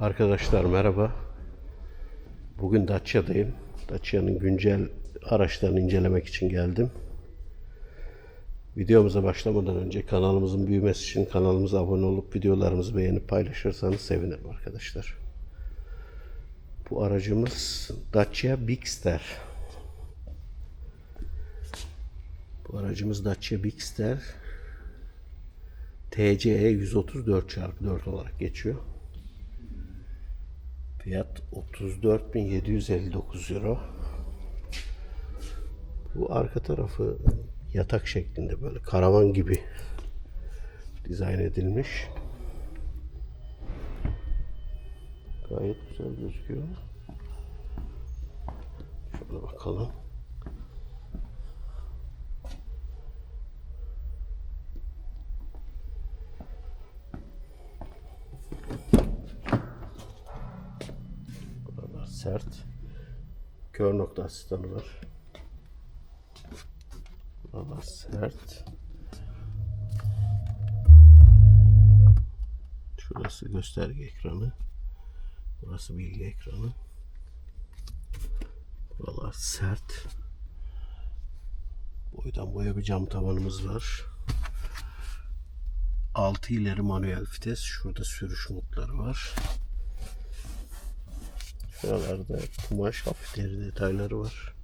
Arkadaşlar merhaba. Bugün Dacia'dayım. Dacia'nın güncel araçlarını incelemek için geldim. Videomuza başlamadan önce kanalımızın büyümesi için kanalımıza abone olup videolarımızı beğenip paylaşırsanız sevinirim arkadaşlar. Bu aracımız Dacia Bigster. Bu aracımız Dacia Bigster. TCE 134x4 olarak geçiyor. Fiyat 34.759 euro. Bu arka tarafı yatak şeklinde böyle karavan gibi dizayn edilmiş. Gayet güzel gözüküyor. Şöyle bakalım. Buralar sert. Kör nokta asistanı var. Buralar sert. Şurası gösterge ekranı. Burası bilgi ekranı. Buralar sert. Boydan boya bir cam tavanımız var. 6 ileri manuel vites. Şurada sürüş modları var. Şuralarda kumaş hafif deri detayları var.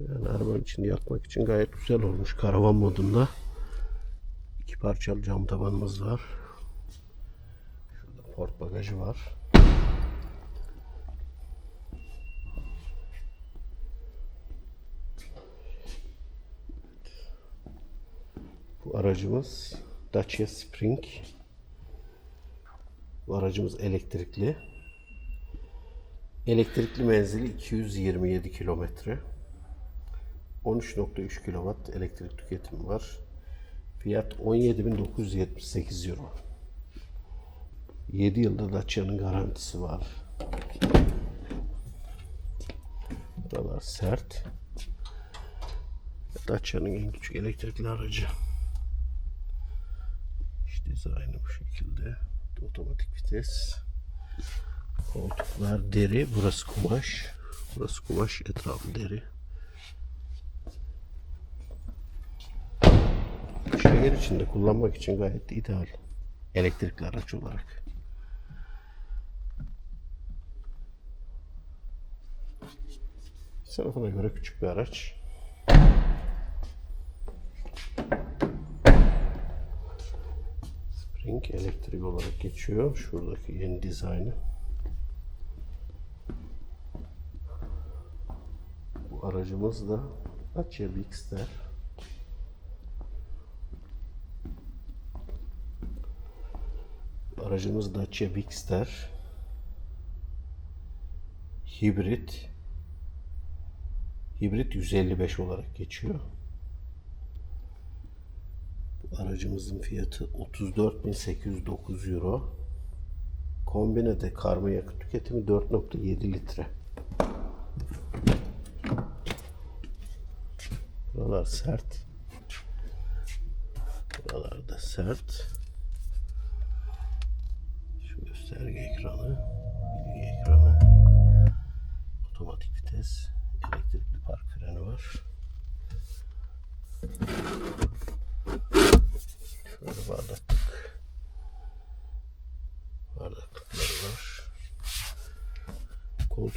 Yani arabanın içinde yatmak için gayet güzel olmuş. Karavan modunda. İki parçalı cam tabanımız var. Şurada port bagajı var. Aracımız Dacia Spring. Bu aracımız elektrikli. Elektrikli menzili 227 kilometre. 13.3 kW elektrik tüketimi var. Fiyat 17.978 euro. 7 yılda Dacia'nın garantisi var. Buralar sert. Dacia'nın en küçük elektrikli aracı. Dizaynı bu şekilde. Otomatik vites. Koltuklar deri. Burası kumaş. Burası kumaş. Etrafı deri. Şehir içinde kullanmak için gayet ideal. Elektrikli araç olarak. Sınıfına göre küçük bir araç. Spring elektrik olarak geçiyor. Şuradaki yeni dizaynı. Bu aracımız da Dacia Bigster. Aracımız Dacia Bigster. Hibrit. Hibrit 155 olarak geçiyor. Aracımızın fiyatı 34.809 euro. Kombinede karma yakıt tüketimi 4.7 litre. Buralar sert. Buralar da sert. Şu gösterge ekranı,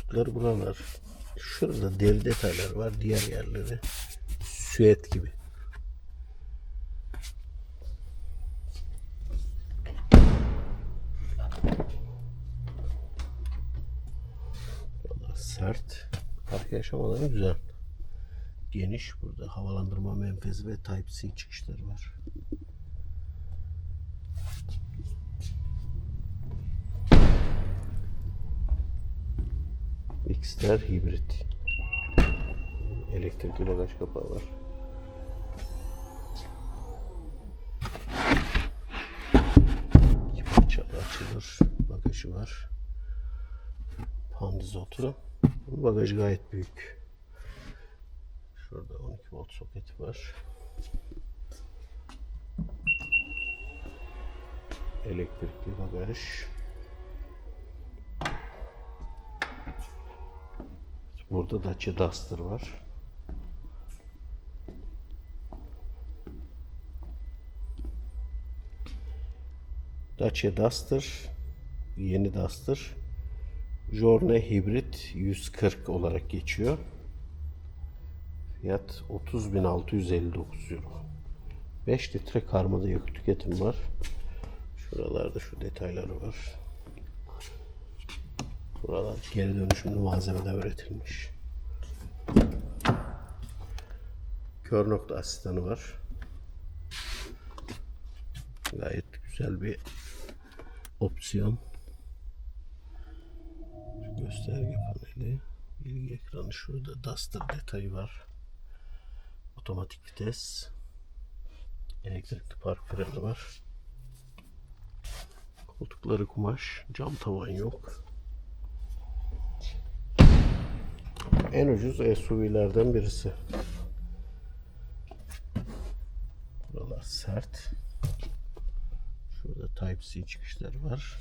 Koltukları buralar. Şurada deri detaylar var. Diğer yerleri süet gibi. Sert. Park yaşam güzel. Geniş. Burada havalandırma menfezi ve Type-C çıkışları var. Xter hibrit. Elektrikli bagaj kapağı var. İki parçalı açılır. Bagajı var. Pandizotu. Bagajı gayet büyük. Şurada 12 volt soketi var. Elektrikli bagaj. Burada Dacia Duster var. Dacia Duster, yeni Duster. Journey Hybrid 140 olarak geçiyor. Fiyat 30.659 euro. 5 litre karmada yakıt tüketim var. Şuralarda şu detayları var. Buralar geri dönüşümlü malzemeden üretilmiş. Kör nokta asistanı var. Gayet güzel bir opsiyon. Gösterge paneli. Bilgi ekranı şurada. Duster detayı var. Otomatik vites. Elektrikli park freni var. Koltukları kumaş. Cam tavan yok. En ucuz SUV'lerden birisi. Buralar sert. Şurada Type-C çıkışları var.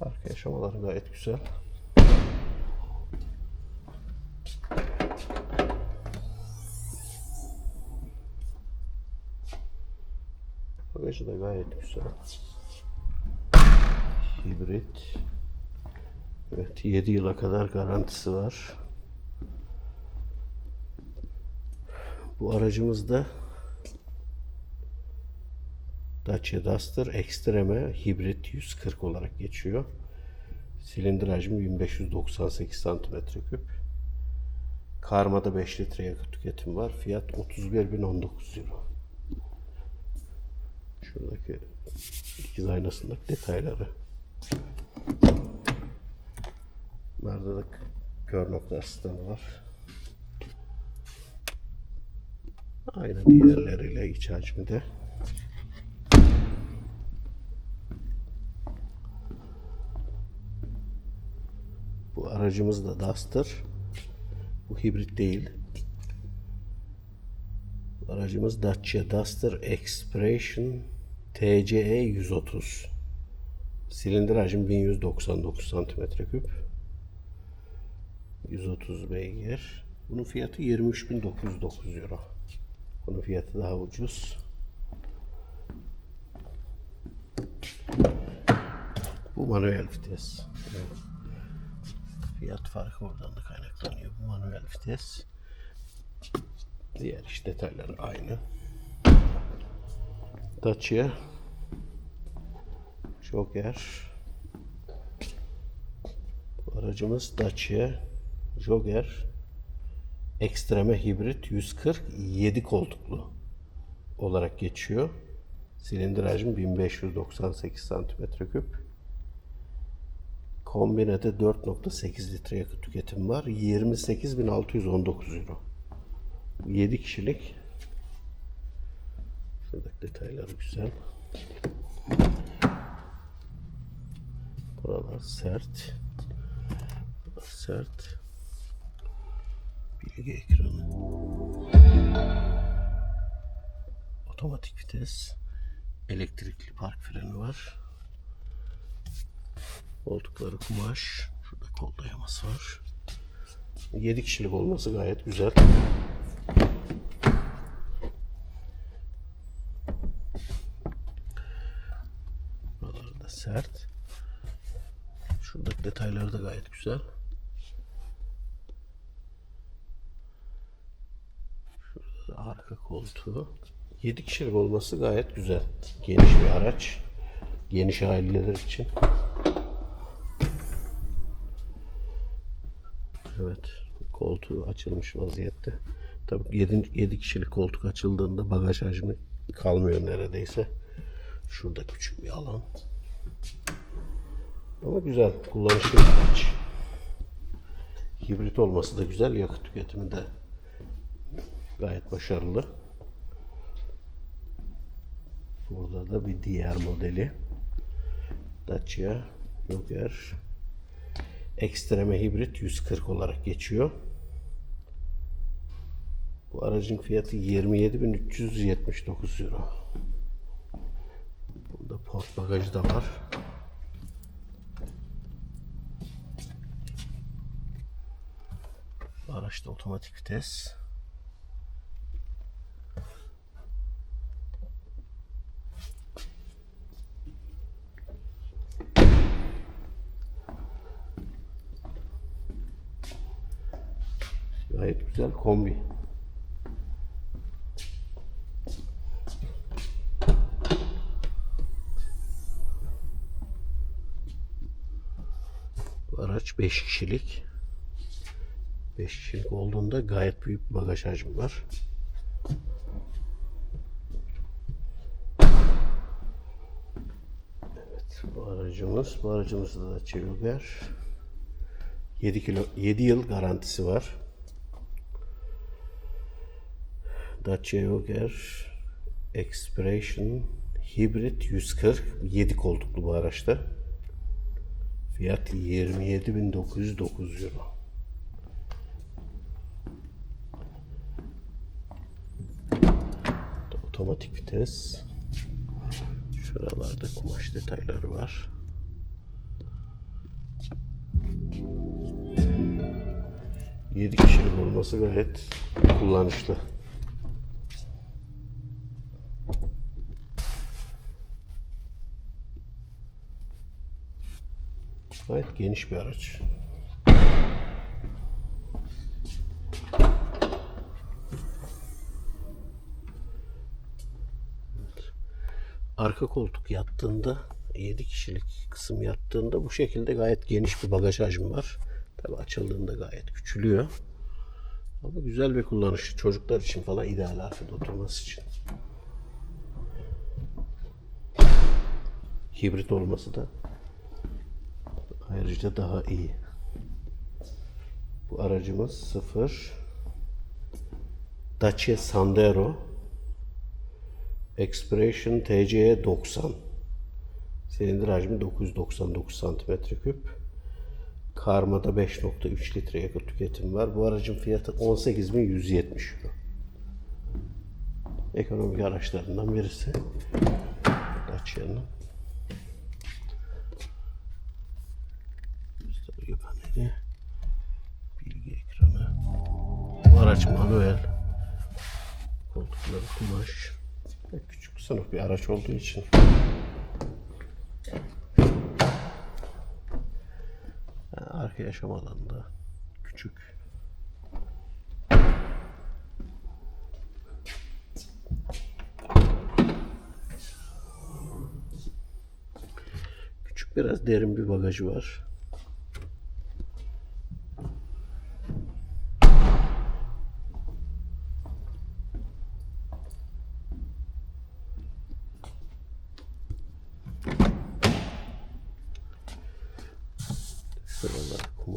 Arka yaşamaları gayet güzel. Bagajı da gayet güzel. Hibrit. Evet 7 yıla kadar garantisi var. Bu aracımızda Dacia Duster Extreme Hibrit 140 olarak geçiyor. Silindir hacmi 1598 cm3. Karmada 5 litre yakıt tüketim var. Fiyat 31.019 euro. Şuradaki ikiz aynasındaki detayları. Burada da kör nokta asistanı var. Aynı diğerleriyle iç hacmi de. Bu aracımız da Duster. Bu hibrit değil. Aracımız Dacia Duster Expression TCE 130. Silindir hacmi 1199 cm3. 130 beygir. Bunun fiyatı 23.909 euro. Bunun fiyatı daha ucuz. Bu manuel vites. Fiyat farkı oradan da kaynaklanıyor. Bu manuel vites. Diğer iş detayları aynı. Dacia Joker Bu aracımız Dacia Joker Extreme Hibrit 140 7 koltuklu olarak geçiyor. Silindir hacmi 1598 cm3. Kombinede 4.8 litre yakıt tüketim var. 28.619 euro. 7 kişilik. Şuradaki detayları güzel. Buralar sert. Buralar sert. Bilgi ekranı. Otomatik vites. Elektrikli park freni var. Koltukları kumaş. Şurada kol var. 7 kişilik olması gayet güzel. Buraları da sert. Şuradaki detayları da gayet güzel. Şurada da koltuğu. 7 kişilik olması gayet güzel. Geniş bir araç. Geniş aileler için. Evet. Koltuğu açılmış vaziyette. Tabii 7, 7 kişilik koltuk açıldığında bagaj hacmi kalmıyor neredeyse. Şurada küçük bir alan. Ama güzel. Kullanışlı bir araç. Hibrit olması da güzel. Yakıt tüketimi de gayet başarılı. Da bir diğer modeli. Dacia Joker Extreme Hibrit 140 olarak geçiyor. Bu aracın fiyatı 27.379 euro. Bunda port bagajı da var. Araçta otomatik vites. Gayet güzel kombi. Bu araç 5 kişilik. 5 kişilik olduğunda gayet büyük bir bagaj hacmi var. Evet, bu aracımız, bu aracımızda da Çeluger 7 kilo 7 yıl garantisi var. Dacia Yoger Expression Hybrid 140 7 koltuklu bu araçta. Fiyat 27.909 euro. Otomatik vites. Şuralarda kumaş detayları var. Yedi kişilik olması gayet kullanışlı. Gayet geniş bir araç. Arka koltuk yattığında 7 kişilik kısım yattığında bu şekilde gayet geniş bir bagaj hacmi var. Tabi açıldığında gayet küçülüyor. Ama güzel bir kullanışı çocuklar için falan ideal arkada oturması için. Hibrit olması da ayrıca daha iyi. Bu aracımız 0 Dacia Sandero Expression TCE 90 Silindir hacmi 999 cm3 Karmada 5.3 litre yakıt tüketim var. Bu aracın fiyatı 18.170 euro. Ekonomik araçlarından birisi. Dacia'nın. Paneli. Bilgi ekranı. Bu araç manuel. Koltukları kumaş. Küçük sınıf bir araç olduğu için. Arka yaşam alanında küçük. Küçük biraz derin bir bagajı var.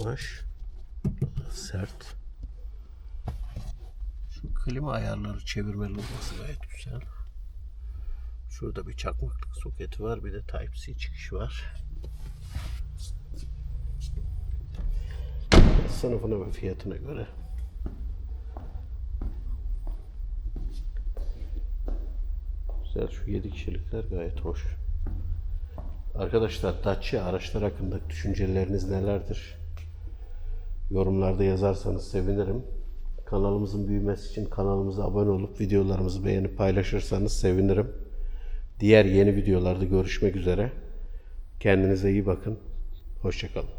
Daha Sert. Şu klima ayarları çevirmeli olması gayet güzel. Şurada bir çakmaklık soketi var. Bir de Type-C çıkış var. Sınıfına ve fiyatına göre. Güzel şu 7 kişilikler gayet hoş. Arkadaşlar Dacia araçlar hakkındaki düşünceleriniz nelerdir? Yorumlarda yazarsanız sevinirim. Kanalımızın büyümesi için kanalımıza abone olup videolarımızı beğenip paylaşırsanız sevinirim. Diğer yeni videolarda görüşmek üzere. Kendinize iyi bakın. Hoşçakalın.